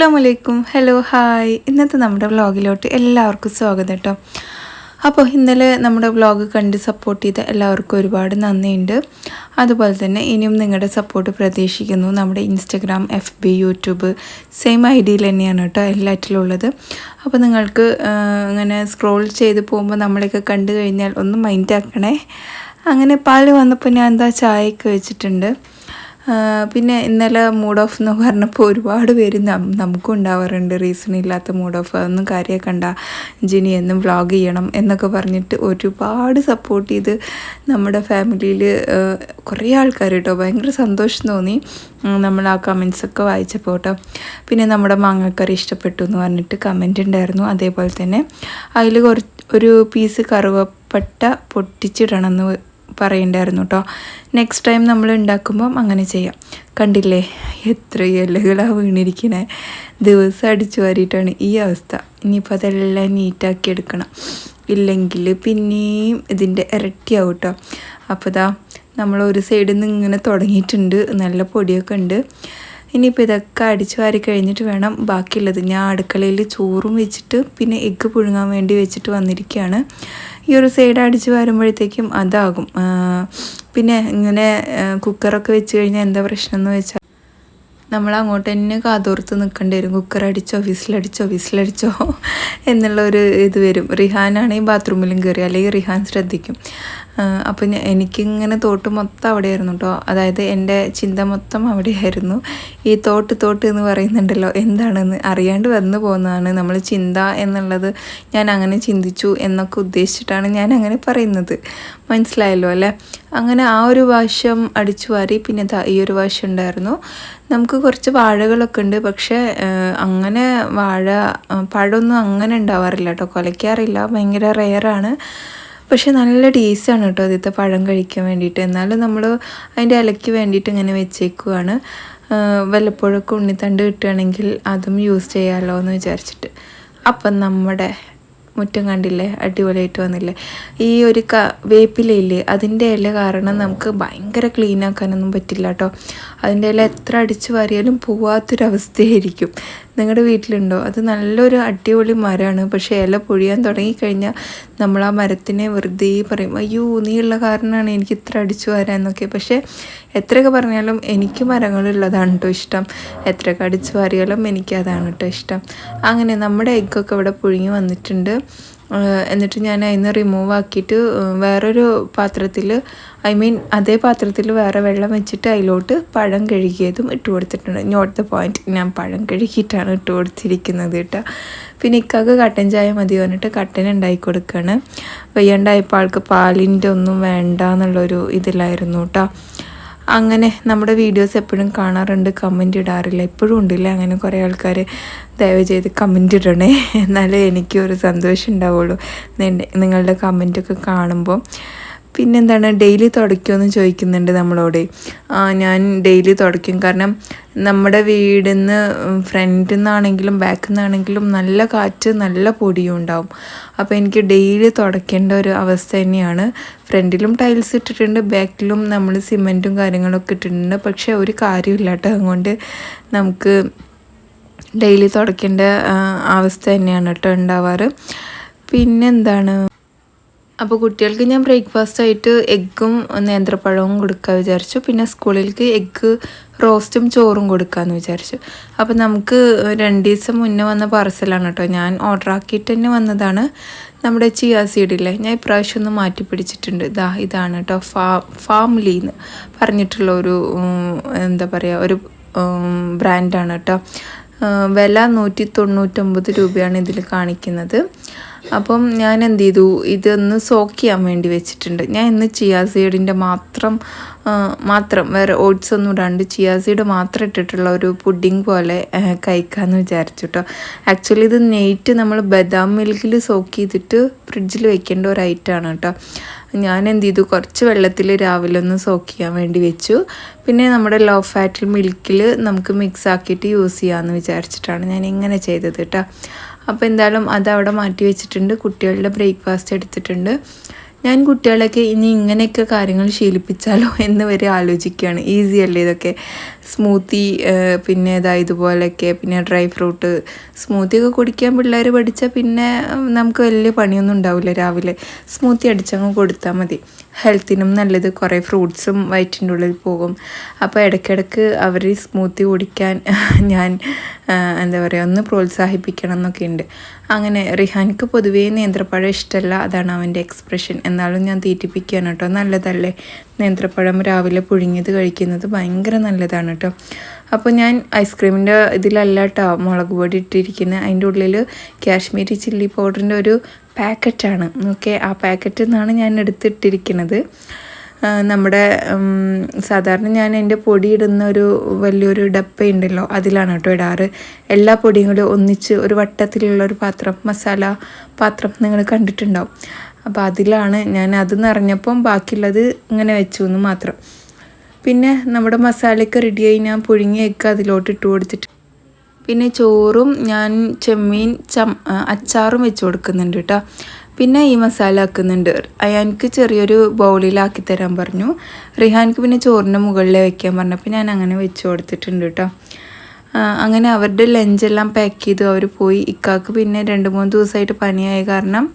അസ്സാം വലൈക്കും hello hi ഇന്നത്തെ നമ്മുടെ വ്ളോഗിലോട്ട് എല്ലാവർക്കും സ്വാഗതം കേട്ടോ അപ്പോൾ ഇന്നലെ നമ്മുടെ വ്ളോഗ് കണ്ട് സപ്പോർട്ട് ചെയ്ത എല്ലാവർക്കും ഒരുപാട് നന്ദിയുണ്ട്. അതുപോലെ തന്നെ ഇനിയും നിങ്ങളുടെ സപ്പോർട്ട് പ്രതീക്ഷിക്കുന്നു. നമ്മുടെ Instagram F B YouTube same I ഡിയിൽ തന്നെയാണ് കേട്ടോ എല്ലാറ്റിലും ഉള്ളത്. അപ്പോൾ നിങ്ങൾക്ക് ഇങ്ങനെ സ്ക്രോൾ ചെയ്ത് പോകുമ്പോൾ നമ്മളെയൊക്കെ കണ്ടു കഴിഞ്ഞാൽ ഒന്ന് മൈൻഡ് ആക്കണേ. അങ്ങനെ പാൽ വന്നപ്പോൾ ഞാൻ എന്താ ചായയൊക്കെ വെച്ചിട്ടുണ്ട്. പിന്നെ ഇന്നലെ മൂഡ് ഓഫ് എന്ന് പറഞ്ഞപ്പോൾ ഒരുപാട് പേര് നമുക്കും ഉണ്ടാവാറുണ്ട്. റീസൺ ഇല്ലാത്ത മൂഡ് ഓഫ് അതൊന്നും കാര്യമാക്കണ്ട ജിനി എന്നും വ്ളോഗ് ചെയ്യണം എന്നൊക്കെ പറഞ്ഞിട്ട് ഒരുപാട് സപ്പോർട്ട് ചെയ്ത് നമ്മുടെ ഫാമിലിയിൽ കുറേ ആൾക്കാർ കേട്ടോ ഭയങ്കര സന്തോഷം തോന്നി. നമ്മൾ ആ കമൻസൊക്കെ വായിച്ചപ്പോൾ കേട്ടോ പിന്നെ നമ്മുടെ മാങ്ങക്കറി ഇഷ്ടപ്പെട്ടു എന്ന് പറഞ്ഞിട്ട് കമന്റ് ഉണ്ടായിരുന്നു അതേപോലെ തന്നെ അതിൽ കുറച്ച് ഒരു പീസ് കറുവപ്പട്ട പൊട്ടിച്ചിടണമെന്ന് പറയുണ്ടായിരുന്നു കേട്ടോ നെക്സ്റ്റ് ടൈം നമ്മൾ ഉണ്ടാക്കുമ്പം അങ്ങനെ ചെയ്യാം. കണ്ടില്ലേ? എത്ര ഇലകളാണ് വീണിരിക്കണേ. ദിവസം അടിച്ചു വാരിയിട്ടാണ് ഈ അവസ്ഥ. ഇനിയിപ്പോൾ അതെല്ലാം നീറ്റാക്കി എടുക്കണം. ഇല്ലെങ്കിൽ പിന്നെയും ഇതിന്റെ ഇരട്ടിയാവും കേട്ടോ അപ്പോൾ ഇതാ നമ്മൾ ഒരു സൈഡിൽ നിന്ന് ഇങ്ങനെ തുടങ്ങിയിട്ടുണ്ട്. നല്ല പൊടിയൊക്കെ ഉണ്ട്. ഇനിയിപ്പോൾ ഇതൊക്കെ അടിച്ചു വാരി കഴിഞ്ഞിട്ട് വേണം ബാക്കിയുള്ളത്. ഞാൻ അടുക്കളയിൽ ചോറും വെച്ചിട്ട് പിന്നെ എഗ്ഗ് പുഴുങ്ങാൻ വേണ്ടി വെച്ചിട്ട് വന്നിരിക്കുകയാണ്. ഈ ഒരു സൈഡ് അടിച്ച് വരുമ്പോഴത്തേക്കും അതാകും. പിന്നെ ഇങ്ങനെ കുക്കറൊക്കെ വെച്ച് കഴിഞ്ഞാൽ എന്താ പ്രശ്നം എന്ന് വെച്ചാൽ നമ്മൾ അങ്ങോട്ട് തന്നെ കാതോർത്ത് നിൽക്കേണ്ടി വരും. കുക്കർ അടിച്ചോ വിസിലടിച്ചോ വിസിലടിച്ചോ എന്നുള്ള ഒരു ഇത് വരും. റിഹാനാണെങ്കിൽ ബാത്റൂമിലും കയറി അല്ലെങ്കിൽ റിഹാൻ ശ്രദ്ധിക്കും. അപ്പം എനിക്കിങ്ങനെ തോട്ട് മൊത്തം അവിടെയായിരുന്നു കേട്ടോ അതായത് എന്റെ ചിന്ത മൊത്തം അവിടെയായിരുന്നു. ഈ തോട്ട് തോട്ട് എന്ന് പറയുന്നുണ്ടല്ലോ എന്താണെന്ന് അറിയാണ്ട് വന്നു പോകുന്നതാണ് നമ്മൾ ചിന്ത എന്നുള്ളത് ഞാൻ അങ്ങനെ ചിന്തിച്ചു എന്നൊക്കെ ഉദ്ദേശിച്ചിട്ടാണ് ഞാൻ അങ്ങനെ പറയുന്നത്. മനസ്സിലായല്ലോ അല്ലേ? അങ്ങനെ ആ ഒരു വാശം അടിച്ചു വാരി പിന്നെ ഈ ഒരു വാശം ഉണ്ടായിരുന്നു. നമുക്ക് കുറച്ച് വാഴകളൊക്കെ ഉണ്ട് പക്ഷേ അങ്ങനെ വാഴ പഴമൊന്നും അങ്ങനെ ഉണ്ടാവാറില്ല കേട്ടോ കുലയ്ക്കാറില്ല ഭയങ്കര റെയറാണ് പക്ഷെ നല്ല ടേസ്റ്റാണ് കേട്ടോ ആദ്യത്തെ പഴം കഴിക്കാൻ വേണ്ടിയിട്ട്. എന്നാലും നമ്മൾ അതിന്റെ ഇലയ്ക്ക് വേണ്ടിയിട്ട് ഇങ്ങനെ വെച്ചേക്കുവാണ്. വല്ലപ്പോഴൊക്കെ ഉണ്ണിത്തണ്ട് കിട്ടുകയാണെങ്കിൽ അതും യൂസ് ചെയ്യാമല്ലോ എന്ന് വിചാരിച്ചിട്ട്. അപ്പം നമ്മുടെ മുറ്റം കണ്ടില്ലേ? അടിപൊളിയായിട്ട് വന്നില്ലേ? ഈ ഒരു ക വേപ്പിലയില്ലേ? അതിന്റെ ഇല കാരണം നമുക്ക് ഭയങ്കര ക്ലീൻ ആക്കാനൊന്നും പറ്റില്ല കേട്ടോ. അതിന്റെ ഇല എത്ര അടിച്ചു വാരിയാലും പോവാത്തൊരവസ്ഥയായിരിക്കും. നിങ്ങളുടെ വീട്ടിലുണ്ടോ? അത് നല്ലൊരു അടിപൊളി മരമാണ് പക്ഷേ ഇല പൊഴിയാൻ തുടങ്ങിക്കഴിഞ്ഞാൽ നമ്മൾ ആ മരത്തിനെ വെറുതെ പറയും അയ്യോ നീയുള്ള കാരണമാണ് എനിക്ക് ഇത്ര അടിച്ചു വരാന്നൊക്കെ. പക്ഷേ എത്രയൊക്കെ പറഞ്ഞാലും എനിക്ക് മരങ്ങളുള്ളതാണ് കേട്ടോ ഇഷ്ടം. എത്രയൊക്കെ അടിച്ചു വാരിയാലും എനിക്ക് അതാണ് കേട്ടോ ഇഷ്ടം. അങ്ങനെ നമ്മുടെ എഗ്ഗൊക്കെ ഇവിടെ പുഴുങ്ങി വന്നിട്ടുണ്ട്. എന്നിട്ട് ഞാൻ അതിൽ നിന്ന് റിമൂവ് ആക്കിയിട്ട് വേറൊരു പാത്രത്തിൽ ഐ മീൻ അതേ പാത്രത്തിൽ വേറെ വെള്ളം വെച്ചിട്ട് അതിലോട്ട് പഴം കഴുകിയതും ഇട്ട് കൊടുത്തിട്ടുണ്ട്. നോട്ട് ദ പോയിന്റ് ഞാൻ പഴം കഴുകിയിട്ടാണ് ഇട്ട് കൊടുത്തിരിക്കുന്നത് കേട്ടോ. പിന്നെ ഇക്കാക്ക് കട്ടൻ ചായ മതി പറഞ്ഞിട്ട് കട്ടൻ ഉണ്ടാക്കി കൊടുക്കുകയാണ് വയ്യാണ്ടായപ്പോൾ ആൾക്ക് പാലിന്റെ ഒന്നും വേണ്ട എന്നുള്ളൊരു ഇതിലായിരുന്നു കേട്ടോ. അങ്ങനെ നമ്മുടെ വീഡിയോസ് എപ്പോഴും കാണാറുണ്ട് കമന്റ് ഇടാറില്ല. എപ്പോഴും ഉണ്ടില്ല? അങ്ങനെ കുറേ ആൾക്കാർ ദയവ് ചെയ്ത് കമന്റ് ഇടണേ. എന്നാലേ എനിക്ക് ഒരു സന്തോഷം ഉണ്ടാവുള്ളൂ. നിങ്ങളുടെ കമന്റൊക്കെ കാണുമ്പോൾ പിന്നെന്താണ് ഡെയിലി തുടയ്ക്കുമെന്ന് ചോദിക്കുന്നുണ്ട് നമ്മളോട്. ഞാൻ ഡെയിലി തുടയ്ക്കും. കാരണം നമ്മുടെ വീടിൽ നിന്ന് ഫ്രണ്ടിൽ നിന്നാണെങ്കിലും ബാക്കിൽ നിന്നാണെങ്കിലും നല്ല കാറ്റ് നല്ല പൊടിയും ഉണ്ടാവും. അപ്പോൾ എനിക്ക് ഡെയിലി തുടയ്ക്കേണ്ട ഒരു അവസ്ഥ തന്നെയാണ്. ഫ്രണ്ടിലും ടൈൽസ് ഇട്ടിട്ടുണ്ട് ബാക്കിലും നമ്മൾ സിമെന്റും കാര്യങ്ങളൊക്കെ ഇട്ടിട്ടുണ്ട്. പക്ഷേ ഒരു കാര്യമില്ല കേട്ടോ അതുകൊണ്ട് നമുക്ക് ഡെയിലി തുടയ്ക്കേണ്ട അവസ്ഥ തന്നെയാണ് കേട്ടോ ഉണ്ടാവാറ്. പിന്നെന്താണ്? അപ്പോൾ കുട്ടികൾക്ക് ഞാൻ ബ്രേക്ക്ഫാസ്റ്റ് ആയിട്ട് എഗ്ഗും നേന്ത്രപ്പഴവും കൊടുക്കാൻ വിചാരിച്ചു. പിന്നെ സ്കൂളിലേക്ക് എഗ്ഗ് റോസ്റ്റും ചോറും കൊടുക്കാമെന്ന് വിചാരിച്ചു. അപ്പോൾ നമുക്ക് രണ്ട് ദിവസം മുന്നേ വന്ന പാർസലാണ് കേട്ടോ. ഞാൻ ഓർഡർ ആക്കിയിട്ട് തന്നെ വന്നതാണ്. നമ്മുടെ ചിയ സീഡില്ലേ ഞാൻ ഇപ്രാവശ്യം ഒന്ന് മാറ്റി പിടിച്ചിട്ടുണ്ട്. ഇതാ ഇതാണ് കേട്ടോ. ഫാ ഫാമിലിന്ന് പറഞ്ഞിട്ടുള്ള ഒരു എന്താ പറയുക ഒരു ബ്രാൻഡാണ് കേട്ടോ. വില നൂറ്റി തൊണ്ണൂറ്റൊമ്പത് രൂപയാണ് ഇതിൽ കാണിക്കുന്നത്. അപ്പം ഞാൻ എന്ത് ചെയ്തു ഇതൊന്ന് സോക്ക് ചെയ്യാൻ വേണ്ടി വെച്ചിട്ടുണ്ട്. ഞാൻ ഇന്ന് ചിയാ സീഡിന്റെ മാത്രം മാത്രം വേറെ ഓട്സ് ഒന്നും ഇടാണ്ട് ചിയാ സീഡ് മാത്രം ഇട്ടിട്ടുള്ള ഒരു പുഡിംഗ് പോലെ കഴിക്കാമെന്ന് വിചാരിച്ചു കേട്ടോ ആക്ച്വലി ഇത് നെയ്റ്റ് നമ്മൾ ബദാം മിൽക്കിൽ സോക്ക് ചെയ്തിട്ട് ഫ്രിഡ്ജിൽ വെക്കേണ്ട ഒരു ഐറ്റമാണ് കേട്ടോ ഞാൻ എന്ത് ചെയ്തു കുറച്ച് വെള്ളത്തിൽ രാവിലെ ഒന്ന് സോക്ക് ചെയ്യാൻ വേണ്ടി വെച്ചു. പിന്നെ നമ്മുടെ ലോ ഫാറ്റിൽ മിൽക്കിൽ നമുക്ക് മിക്സ് ആക്കിയിട്ട് യൂസ് ചെയ്യാമെന്ന് വിചാരിച്ചിട്ടാണ് ഞാൻ ഇങ്ങനെ ചെയ്തത് കേട്ടോ അപ്പോൾ എന്തായാലും അത് അവിടെ മാറ്റി വെച്ചിട്ടുണ്ട്. കുട്ടികളുടെ ബ്രേക്ക്ഫാസ്റ്റ് എടുത്തിട്ടുണ്ട്. ഞാൻ കുട്ടികളൊക്കെ ഇനി ഇങ്ങനെയൊക്കെ കാര്യങ്ങൾ ശീലിപ്പിച്ചാലോ എന്ന് വരെ ആലോചിക്കുകയാണ്. ഈസി അല്ലേ ഇതൊക്കെ? സ്മൂത്തി പിന്നെ ഇതാ ഇതുപോലെയൊക്കെ പിന്നെ ഡ്രൈ ഫ്രൂട്ട് സ്മൂത്തി ഒക്കെ കുടിക്കാൻ പിള്ളേർ പഠിച്ചാൽ പിന്നെ നമുക്ക് വലിയ പണിയൊന്നും ഉണ്ടാവില്ല രാവിലെ. സ്മൂത്തി അടിച്ചങ്ങ് കൊടുത്താൽ മതി. ഹെൽത്തിനും നല്ലത്. കുറേ ഫ്രൂട്ട്സും വയറ്റിന്റെ ഉള്ളിൽ പോകും. അപ്പോൾ ഇടയ്ക്കിടയ്ക്ക് അവർ സ്മൂത്തി കുടിക്കാൻ ഞാൻ എന്താ പറയുക ഒന്ന് പ്രോത്സാഹിപ്പിക്കണം എന്നൊക്കെ ഉണ്ട്. അങ്ങനെ റിഹാൻക്ക് പൊതുവേ നേന്ത്രപ്പഴം ഇഷ്ടമല്ല അതാണ് അവന്റെ എക്സ്പ്രഷൻ എന്നാലും ഞാൻ തീറ്റിപ്പിക്കുകയാണ് കേട്ടോ. നല്ലതല്ലേ? നേന്ത്രപ്പഴം രാവിലെ പുഴുങ്ങിയത് കഴിക്കുന്നത് ഭയങ്കര നല്ലതാണ് കേട്ടോ. അപ്പോൾ ഞാൻ ഐസ്ക്രീമിന്റെ ഇതിലല്ല കേട്ടോ മുളക് പൊടി ഇട്ടിരിക്കുന്നത്. അതിന്റെ ഉള്ളിൽ കാശ്മീരി ചില്ലി പൗഡറിന്റെ ഒരു പാക്കറ്റാണ്. ഓക്കെ ആ പാക്കറ്റിൽ നിന്നാണ് ഞാൻ എടുത്തിട്ടിരിക്കുന്നത് നമ്മുടെ സാധാരണ ഞാൻ എന്റെ പൊടി ഇടുന്ന ഒരു വലിയൊരു ഡപ്പയുണ്ടല്ലോ അതിലാണ് കേട്ടോ ഇടാറ്. എല്ലാ പൊടിയും കൂടി ഒന്നിച്ച് ഒരു വട്ടത്തിലുള്ള ഒരു പാത്രം മസാല പാത്രം നിങ്ങൾ കണ്ടിട്ടുണ്ടാവും. അപ്പോൾ അതിലാണ് ഞാൻ അത് നിറഞ്ഞപ്പം ബാക്കിയുള്ളത് ഇങ്ങനെ വെച്ചു എന്ന് മാത്രം. പിന്നെ നമ്മുടെ മസാലയൊക്കെ റെഡിയായി ഞാൻ പുഴുങ്ങി അതിലോട്ട് ഇട്ട് കൊടുത്തിട്ട്. പിന്നെ ചോറും ഞാൻ ചെമ്മീൻ ചം അച്ചാറും വെച്ച് കൊടുക്കുന്നുണ്ട് കേട്ടോ പിന്നെ ഈ മസാല ആക്കുന്നുണ്ട്. അയാൻക്ക് ചെറിയൊരു ബൗളിലാക്കി തരാൻ പറഞ്ഞു. റിഹാൻക്ക് പിന്നെ ചോറിന്റെ മുകളിൽ വെക്കാൻ പറഞ്ഞപ്പോൾ ഞാൻ അങ്ങനെ വെച്ച് കൊടുത്തിട്ടുണ്ട് കേട്ടോ അങ്ങനെ അവരുടെ ലഞ്ചെല്ലാം പാക്ക് ചെയ്തു. അവർ പോയി ഇക്കാക്ക് പിന്നെ രണ്ട് മൂന്ന് ദിവസമായിട്ട് പനിയായ കാരണം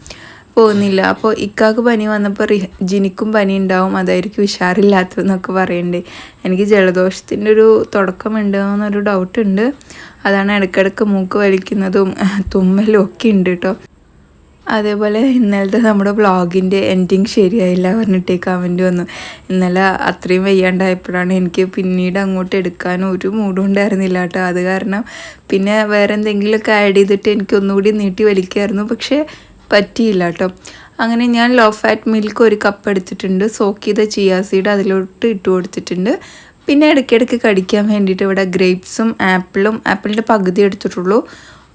പോകുന്നില്ല. അപ്പോൾ ഇക്കാക്ക് പനി വന്നപ്പോൾ ജിനിക്കും പനി ഉണ്ടാവും. അതായിരിക്കും ഉഷാറില്ലാത്തതെന്നൊക്കെ പറയണ്ടേ. എനിക്ക് ജലദോഷത്തിന്റെ ഒരു തുടക്കമുണ്ടെന്നൊരു ഡൗട്ട് ഉണ്ട് അതാണ് ഇടയ്ക്കിടയ്ക്ക് മൂക്ക് വലിക്കുന്നതും തുമ്മലും ഒക്കെ ഉണ്ട് കേട്ടോ അതേപോലെ ഇന്നലത്തെ നമ്മുടെ വ്ളോഗിന്റെ എൻഡിങ് ശരിയായില്ല പറഞ്ഞിട്ട് കമന്റ് വന്നു. ഇന്നലെ അത്രയും വയ്യാണ്ടായപ്പോഴാണ് എനിക്ക് പിന്നീട് അങ്ങോട്ട് എടുക്കാനും ഒരു മൂഡും ഉണ്ടായിരുന്നില്ല കേട്ടോ അത് കാരണം പിന്നെ വേറെ എന്തെങ്കിലുമൊക്കെ ആഡ് ചെയ്തിട്ട് എനിക്ക് ഒന്നുകൂടി നീട്ടി വലിക്കായിരുന്നു. പക്ഷേ പറ്റിയില്ല കേട്ടോ അങ്ങനെ ഞാൻ ലോ ഫാറ്റ് മിൽക്ക് ഒരു കപ്പ് എടുത്തിട്ടുണ്ട്. സോക്ക് ചെയ്ത ചിയാ സീഡ് അതിലോട്ട് ഇട്ട് കൊടുത്തിട്ടുണ്ട്. പിന്നെ ഇടയ്ക്കിടയ്ക്ക് കടിക്കാൻ വേണ്ടിയിട്ട് ഇവിടെ ഗ്രേപ്സും ആപ്പിളും ആപ്പിളിന്റെ പകുതി എടുത്തിട്ടുള്ളൂ.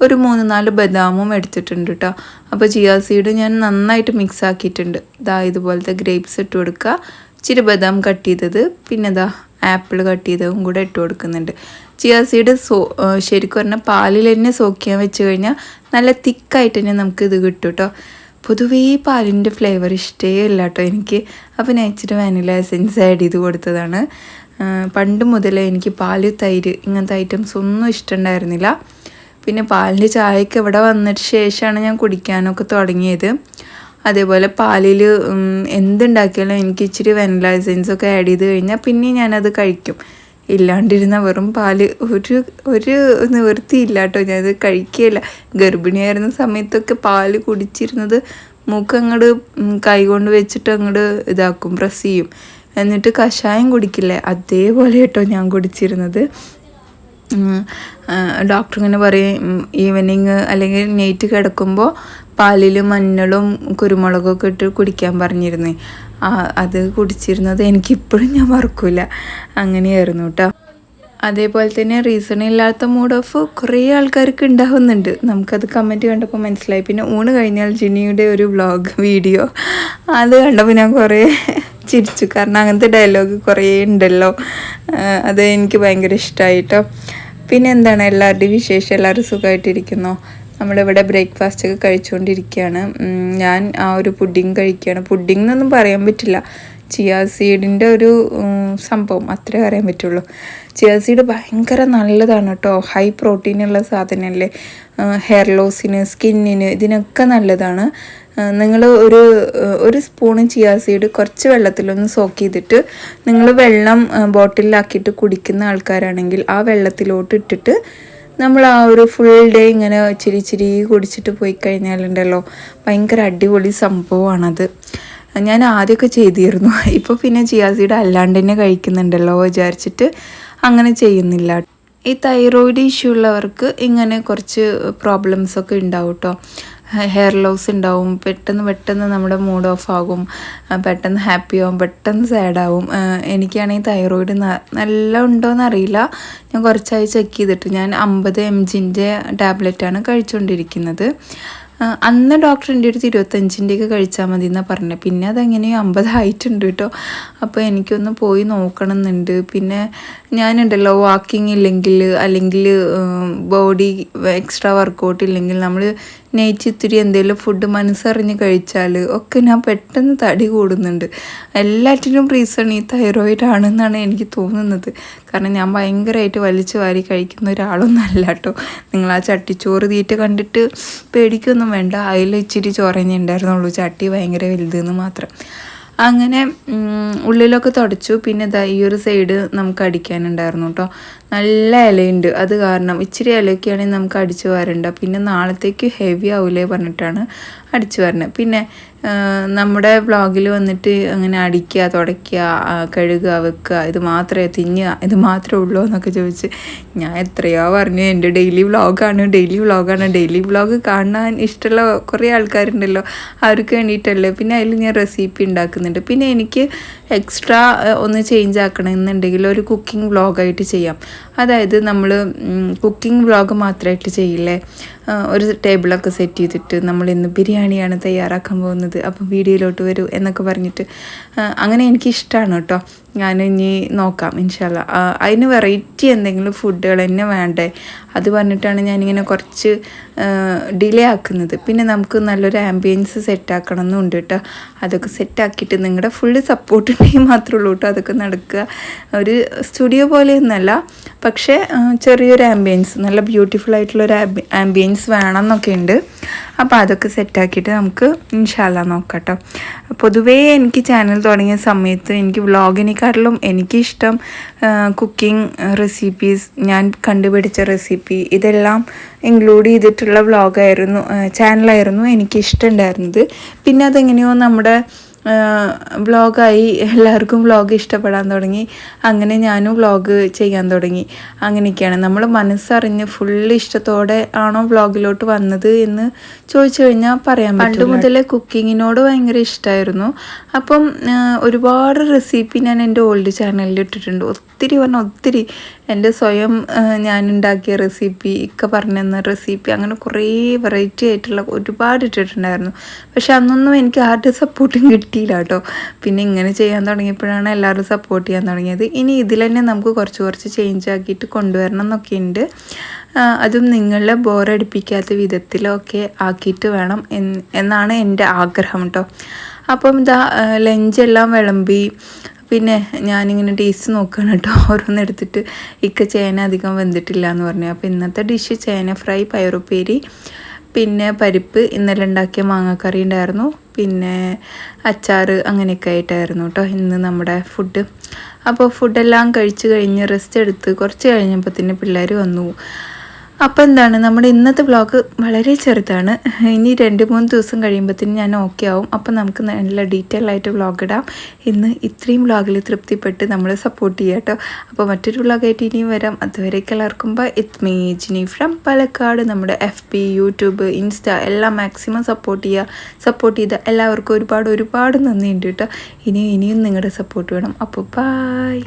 ഒരു മൂന്ന് നാല് ബദാമും എടുത്തിട്ടുണ്ട് കേട്ടോ അപ്പോൾ ചിയാ സീഡ് ഞാൻ നന്നായിട്ട് മിക്സ് ആക്കിയിട്ടുണ്ട്. ഇതാ ഇതുപോലത്തെ ഗ്രേപ്സ് ഇട്ട് കൊടുക്കുക. ഇച്ചിരി ബദാം കട്ട് ചെയ്തത്. പിന്നെ ഇതാ ആപ്പിൾ കട്ട് ചെയ്തതും കൂടെ ഇട്ട് കൊടുക്കുന്നുണ്ട്. ചിയാ സീഡ് സോ ശരിക്കും പറഞ്ഞാൽ പാലിൽ തന്നെ സോക്ക് ചെയ്യാൻ വെച്ച് കഴിഞ്ഞാൽ നല്ല തിക്കായിട്ട് തന്നെ നമുക്ക് ഇത് കിട്ടും കേട്ടോ പൊതുവേ പാലിന്റെ ഫ്ലേവർ ഇഷ്ടേ അല്ല കേട്ടോ എനിക്ക്. അപ്പോൾ ഇച്ചിരി വാനില എസെൻസ് ആഡ് ചെയ്ത് കൊടുത്തതാണ്. പണ്ട് മുതലേ എനിക്ക് പാൽ തൈര് ഇങ്ങനത്തെ ഐറ്റംസ് ഒന്നും ഇഷ്ടമുണ്ടായിരുന്നില്ല. പിന്നെ പാലിന്റെ ചായയൊക്കെ ഇവിടെ വന്നിട്ട് ശേഷമാണ് ഞാൻ കുടിക്കാനൊക്കെ തുടങ്ങിയത്. അതേപോലെ പാലിൽ എന്തുണ്ടാക്കിയാലും എനിക്ക് ഇച്ചിരി വെനില എസെൻസ് ഒക്കെ ആഡ് ചെയ്ത് കഴിഞ്ഞാൽ പിന്നെ ഞാനത് കഴിക്കും. ഇല്ലാണ്ടിരുന്ന വെറും പാൽ ഒരു ഒരു നിവൃത്തിയില്ല കേട്ടോ ഞാനത് കഴിക്കുകയില്ല ഗർഭിണിയായിരുന്ന സമയത്തൊക്കെ പാൽ കുടിച്ചിരുന്നത് മൂക്ക് അങ്ങോട്ട് കൈകൊണ്ട് വെച്ചിട്ട് അങ്ങോട്ട് ഇതാക്കും പ്രസ് ചെയ്യും. എന്നിട്ട് കഷായം കുടിക്കില്ലേ? അതേപോലെ കേട്ടോ ഞാൻ കുടിച്ചിരുന്നത്. ഡോക്ടർ ഇങ്ങനെ പറയും ഈവനിങ് അല്ലെങ്കിൽ നൈറ്റ് കിടക്കുമ്പോൾ പാലിൽ മഞ്ഞളും കുരുമുളകൊക്കെ ഇട്ട് കുടിക്കാൻ പറഞ്ഞിരുന്നേ. അത് കുടിച്ചിരുന്നത് എനിക്കിപ്പോഴും ഞാൻ മറക്കില്ല അങ്ങനെയായിരുന്നു കേട്ടോ അതേപോലെ തന്നെ റീസൺ ഇല്ലാത്ത മൂഡ് ഓഫ് കുറേ ആൾക്കാർക്ക് ഉണ്ടാവുന്നുണ്ട്. നമുക്കത് കമന്റ് കണ്ടപ്പോൾ മനസ്സിലായി. പിന്നെ ഊണ് കഴിഞ്ഞാൽ ജിനിയുടെ ഒരു വ്ളോഗ് വീഡിയോ അത് കണ്ടപ്പോൾ ഞാൻ കുറേ ചിരിച്ചു. കാരണം അങ്ങനത്തെ ഡയലോഗ് കുറേ ഉണ്ടല്ലോ. അത് എനിക്ക് ഭയങ്കര ഇഷ്ടമായിട്ടോ പിന്നെ എന്താണ്? എല്ലാവരുടെയും വിശേഷം? എല്ലാവരും സുഖമായിട്ടിരിക്കുന്നോ? നമ്മളിവിടെ ബ്രേക്ക്ഫാസ്റ്റ് ഒക്കെ കഴിച്ചുകൊണ്ടിരിക്കുകയാണ് ഞാൻ ആ ഒരു പുഡിങ് കഴിക്കുകയാണ്. പുഡിംഗ് എന്നൊന്നും പറയാൻ പറ്റില്ല. ചിയാ സീഡിന്റെ ഒരു സംഭവം. അത്രേ പറയാൻ പറ്റുള്ളൂ. ചിയാ സീഡ് ഭയങ്കര നല്ലതാണ് കേട്ടോ. ഹൈ പ്രോട്ടീനുള്ള സാധനമല്ലേ? ഹെയർ ലോസിന് സ്കിന്നിന് ഇതിനൊക്കെ നല്ലതാണ്. നിങ്ങൾ ഒരു ഒരു സ്പൂണ് ചിയാ സീഡ് കുറച്ച് വെള്ളത്തിലൊന്ന് സോക്ക് ചെയ്തിട്ട് നിങ്ങൾ വെള്ളം ബോട്ടിലാക്കിയിട്ട് കുടിക്കുന്ന ആൾക്കാരാണെങ്കിൽ ആ വെള്ളത്തിലോട്ട് ഇട്ടിട്ട് നമ്മൾ ആ ഒരു ഫുൾ ഡേ ഇങ്ങനെ ചിരി ചിരി കുടിച്ചിട്ട് പോയി കഴിഞ്ഞാലുണ്ടല്ലോ ഭയങ്കര അടിപൊളി സംഭവമാണത്. ഞാൻ ആദ്യമൊക്കെ ചെയ്തിരുന്നു. ഇപ്പോൾ പിന്നെ ജിയാസിയുടെ അല്ലാണ്ട് തന്നെ കഴിക്കുന്നുണ്ടല്ലോ വിചാരിച്ചിട്ട് അങ്ങനെ ചെയ്യുന്നില്ല. ഈ തൈറോയിഡ് ഇഷ്യൂ ഉള്ളവർക്ക് ഇങ്ങനെ കുറച്ച് പ്രോബ്ലംസ് ഒക്കെ ഉണ്ടാവും കേട്ടോ ഹെയർ ലോസ് ഉണ്ടാവും പെട്ടെന്ന് പെട്ടെന്ന് നമ്മുടെ മൂഡ് ഓഫ് ആകും പെട്ടെന്ന് ഹാപ്പി ആവും പെട്ടെന്ന് സാഡ് ആവും. എനിക്കാണെങ്കിൽ തൈറോയിഡ് നല്ല ഉണ്ടോയെന്ന് അറിയില്ല. ഞാൻ കുറച്ചായി ചെക്ക് ചെയ്തിട്ട് ഞാൻ അമ്പത് എം ജിന്റെ ടാബ്ലറ്റാണ് കഴിച്ചുകൊണ്ടിരിക്കുന്നത് അന്ന് ഡോക്ടർ എന്റെ അടുത്ത് ഇരുപത്തഞ്ചിന്റെയൊക്കെ കഴിച്ചാൽ മതി എന്നാണ് പറഞ്ഞത് പിന്നെ അതെങ്ങനെയോ അമ്പതായിട്ടുണ്ട് കേട്ടോ. അപ്പോൾ എനിക്കൊന്ന് പോയി നോക്കണം എന്നുണ്ട് പിന്നെ ഞാനുണ്ടല്ലോ വാക്കിംഗ് ഇല്ലെങ്കിൽ അല്ലെങ്കിൽ ബോഡി എക്സ്ട്രാ വർക്കൗട്ട് ഇല്ലെങ്കിൽ നമ്മൾ നൈറ്റ് ഇത്തിരി എന്തെങ്കിലും ഫുഡ് മനസ്സറിഞ്ഞ് കഴിച്ചാൽ ഒക്കെ ഞാൻ പെട്ടെന്ന് തടി കൂടുന്നുണ്ട്. എല്ലാറ്റിനും റീസൺ ഈ തൈറോയിഡ് ആണെന്നാണ് എനിക്ക് തോന്നുന്നത്. കാരണം ഞാൻ ഭയങ്കരമായിട്ട് വലിച്ചു വാരി കഴിക്കുന്ന ഒരാളൊന്നും അല്ല കേട്ടോ നിങ്ങൾ ആ ചട്ടിച്ചോറ് തീറ്റ കണ്ടിട്ട് പേടിക്കൊന്നും വേണ്ട. അതിൽ ഇച്ചിരി ചോറഞ്ഞേ ഉണ്ടായിരുന്നുള്ളൂ ചട്ടി ഭയങ്കര വലുതെന്ന് മാത്രം. അങ്ങനെ ഉള്ളിലൊക്കെ തുടച്ചു. പിന്നെ ഈ ഒരു സൈഡ് നമുക്ക് അടിക്കാനുണ്ടായിരുന്നു കേട്ടോ നല്ല ഇലയുണ്ട്. അത് കാരണം ഇച്ചിരി ഇലയൊക്കെയാണെങ്കിൽ നമുക്ക് അടിച്ചു വരണ്ട പിന്നെ നാളത്തേക്ക് ഹെവി ആവില്ലേ പറഞ്ഞിട്ടാണ് അടിച്ചു വരുന്നത്. പിന്നെ നമ്മുടെ വ്ളോഗിൽ വന്നിട്ട് അങ്ങനെ അടിക്കുക തുടയ്ക്കുക കഴുകുക വെക്കുക ഇത് മാത്രമേ തിന്നുക ഇത് മാത്രമേ ഉള്ളൂ എന്നൊക്കെ ചോദിച്ച് ഞാൻ എത്രയോ പറഞ്ഞു. എന്റെ ഡെയിലി വ്ളോഗാണ് ഡെയിലി വ്ളോഗാണ് ഡെയിലി വ്ളോഗ് കാണാൻ ഇഷ്ടമുള്ള കുറേ ആൾക്കാരുണ്ടല്ലോ അവർക്ക് വേണ്ടിയിട്ടല്ലേ. പിന്നെ അതിൽ ഞാൻ റെസിപ്പി ഉണ്ടാക്കുന്നുണ്ട്. പിന്നെ എനിക്ക് എക്സ്ട്രാ ഒന്ന് ചേഞ്ച് ആക്കണം എന്നുണ്ടെങ്കിൽ ഒരു കുക്കിംഗ് വ്ളോഗായിട്ട് ചെയ്യാം. അതായത് നമ്മൾ കുക്കിംഗ് വ്ളോഗ് മാത്രമായിട്ട് ചെയ്യില്ലേ? ഒരു ടേബിളൊക്കെ സെറ്റ് ചെയ്തിട്ട് നമ്മൾ ഇന്ന് ബിരിയാണിയാണ് തയ്യാറാക്കാൻ പോകുന്നത്. അപ്പം വീഡിയോയിലോട്ട് വരൂ എന്നൊക്കെ പറഞ്ഞിട്ട് അങ്ങനെ എനിക്ക് ഇഷ്ടമാണ് കേട്ടോ. ഞാൻ ഇനി നോക്കാം ഇൻഷാല്ല അതിന് വെറൈറ്റി എന്തെങ്കിലും ഫുഡുകൾ തന്നെ വേണ്ടേ? അത് പറഞ്ഞിട്ടാണ് ഞാനിങ്ങനെ കുറച്ച് ഡിലേ ആക്കുന്നത്. പിന്നെ നമുക്ക് നല്ലൊരു ആംബിയൻസ് സെറ്റാക്കണം എന്നുണ്ട് കേട്ടോ. അതൊക്കെ സെറ്റാക്കിയിട്ട് നിങ്ങളുടെ ഫുള്ള് സപ്പോർട്ട് ഉണ്ടെങ്കിൽ മാത്രമേ ഉള്ളൂ കേട്ടോ അതൊക്കെ നടക്കുക. ഒരു സ്റ്റുഡിയോ പോലെയൊന്നുമല്ല പക്ഷേ ചെറിയൊരു ആംബിയൻസ് നല്ല ബ്യൂട്ടിഫുൾ ആയിട്ടുള്ളൊരു ആംബിയൻസ് വേണം എന്നൊക്കെ ഉണ്ട്. അപ്പോൾ അതൊക്കെ സെറ്റാക്കിയിട്ട് നമുക്ക് ഇൻഷാല്ല നോക്കാം പൊതുവേ എനിക്ക് ചാനൽ തുടങ്ങിയ സമയത്ത് എനിക്ക് വ്ളോഗിനെക്കാട്ടിലും എനിക്കിഷ്ടം കുക്കിംഗ് റെസിപ്പീസ് ഞാൻ കണ്ടുപിടിച്ച റെസിപ്പി ഇതെല്ലാം ഇൻക്ലൂഡ് ചെയ്തിട്ടുള്ള വ്ളോഗായിരുന്നു ചാനലായിരുന്നു എനിക്കിഷ്ടമുണ്ടായിരുന്നത് പിന്നെ അതെങ്ങനെയോ നമ്മുടെ വ്ളോഗായി എല്ലാവർക്കും വ്ളോഗ് ഇഷ്ടപ്പെടാൻ തുടങ്ങി. അങ്ങനെ ഞാനും വ്ളോഗ് ചെയ്യാൻ തുടങ്ങി. അങ്ങനെയൊക്കെയാണ്. നമ്മൾ മനസ്സറിഞ്ഞ് ഫുള്ള് ഇഷ്ടത്തോടെ ആണോ വ്ളോഗിലോട്ട് വന്നത് എന്ന് ചോദിച്ചു കഴിഞ്ഞാൽ പറയാൻ പണ്ട് മുതലേ കുക്കിങ്ങിനോട് ഭയങ്കര ഇഷ്ടമായിരുന്നു അപ്പം ഒരുപാട് റെസിപ്പി ഞാൻ എന്റെ ഓൾഡ് ചാനലിൽ ഇട്ടിട്ടുണ്ട്. ഒത്തിരി പറഞ്ഞാൽ ഒത്തിരി എന്റെ സ്വയം ഞാൻ ഉണ്ടാക്കിയ റെസിപ്പി ഇക്ക പറഞ്ഞു തന്ന റെസിപ്പി അങ്ങനെ കുറേ വെറൈറ്റി ആയിട്ടുള്ള ഒരുപാട് ഇട്ടിട്ടുണ്ടായിരുന്നു. പക്ഷെ അന്നൊന്നും എനിക്ക് ആരുടെ സപ്പോർട്ടും കിട്ടിയില്ല കേട്ടോ. പിന്നെ ഇങ്ങനെ ചെയ്യാൻ തുടങ്ങിയപ്പോഴാണ് എല്ലാവരും സപ്പോർട്ട് ചെയ്യാൻ തുടങ്ങിയത്. ഇനി ഇതിൽ തന്നെ നമുക്ക് കുറച്ച് കുറച്ച് ചേഞ്ച് ആക്കിയിട്ട് കൊണ്ടുവരണം എന്നൊക്കെ ഉണ്ട്. അതും നിങ്ങളെ ബോറടിപ്പിക്കാത്ത വിധത്തിലൊക്കെ ആക്കിയിട്ട് വേണം എന്നാണ് എന്റെ ആഗ്രഹം കേട്ടോ. അപ്പം ഇതാ ലഞ്ചെല്ലാം വിളമ്പി പിന്നെ ഞാനിങ്ങനെ ടേസ്റ്റ് നോക്കുകയാണ് കേട്ടോ. ഓരോന്നെടുത്തിട്ട് ഇക്ക ചേന അധികം വെന്തിട്ടില്ല എന്ന് പറഞ്ഞു. അപ്പോൾ ഇന്നത്തെ ഡിഷ് ചേന ഫ്രൈ പയറുപ്പേരി പിന്നെ പരിപ്പ് ഇന്നലെ ഉണ്ടാക്കിയ മാങ്ങാക്കറി ഉണ്ടായിരുന്നു. പിന്നെ അച്ചാർ അങ്ങനെയൊക്കെ ആയിട്ടായിരുന്നു കേട്ടോ ഇന്ന് നമ്മുടെ ഫുഡ് അപ്പോൾ ഫുഡെല്ലാം കഴിച്ച് കഴിഞ്ഞ് റെസ്റ്റ് എടുത്ത് കുറച്ച് കഴിഞ്ഞപ്പോൾ തന്നെ പിള്ളേർ വന്നു. അപ്പോൾ എന്താണ് നമ്മുടെ ഇന്നത്തെ ബ്ലോഗ് വളരെ ചെറുതാണ്. ഇനി രണ്ട് മൂന്ന് ദിവസം കഴിയുമ്പോഴത്തേനും ഞാൻ ഓക്കെ ആവും. അപ്പോൾ നമുക്ക് നല്ല ഡീറ്റെയിൽ ആയിട്ട് വ്ളോഗ് ഇടാം. ഇന്ന് ഇത്രയും വ്ളോഗിൽ തൃപ്തിപ്പെട്ട് നമ്മൾ സപ്പോർട്ട് ചെയ്യാം കേട്ടോ. അപ്പോൾ മറ്റൊരു വ്ളോഗായിട്ട് ഇനിയും വരാം. അതുവരേക്ക് എല്ലാവർക്കും bye it me from Palakkad. നമ്മുടെ എഫ് പി യൂട്യൂബ് ഇൻസ്റ്റ എല്ലാം മാക്സിമം സപ്പോർട്ട് ചെയ്യുക. സപ്പോർട്ട് ചെയ്ത എല്ലാവർക്കും ഒരുപാട് ഒരുപാട് നന്ദിയുണ്ട് കേട്ടോ. ഇനിയും ഇനിയും നിങ്ങളുടെ സപ്പോർട്ട് വേണം. അപ്പോൾ ബായ്